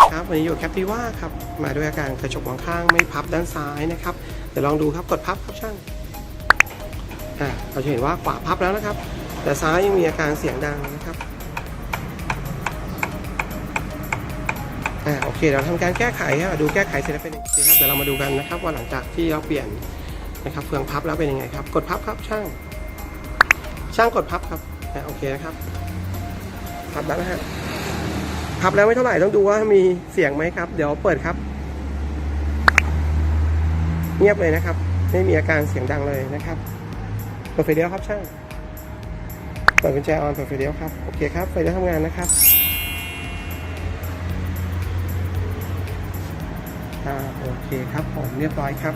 ครับวันนี้อยู่แคปติว่าครับ มาด้วยอาการกระจกมองข้างไม่พับด้านซ้ายนะครับ เดี๋ยวลองดูครับกดพับครับช่างอ่าเราจะเห็นว่าขวาพับแล้วนะครับ แต่ซ้ายยังมีอาการเสียงดังนะครับอ่าโอเคเราทำการแก้ไขครับดูแก้ไขเสร็จแล้วเป็นยังไงครับเดี๋ยวเรามาดูกันนะครับ ว่าหลังจากที่เราเปลี่ยนนะครับเฟืองพับแล้วเป็นยังไงครับ กดพับครับช่าง ช่างกดพับครับอ่าโอเคนะครับพับแล้วนะฮะ พับแล้วไม่เท่าไหร่ต้องดูว่ามีเสียงไหมครับ เดี๋ยวเปิดครับ เงียบเลยนะครับ ไม่มีอาการเสียงดังเลยนะครับเปิดไฟเลี้ยวครับช่างเปิดกุญแจออนเปิดไฟเลี้ยวครับโอเคครับไฟเลี้ยวทำงานนะครับอ่าโอเคครับผมเรียบร้อยครับ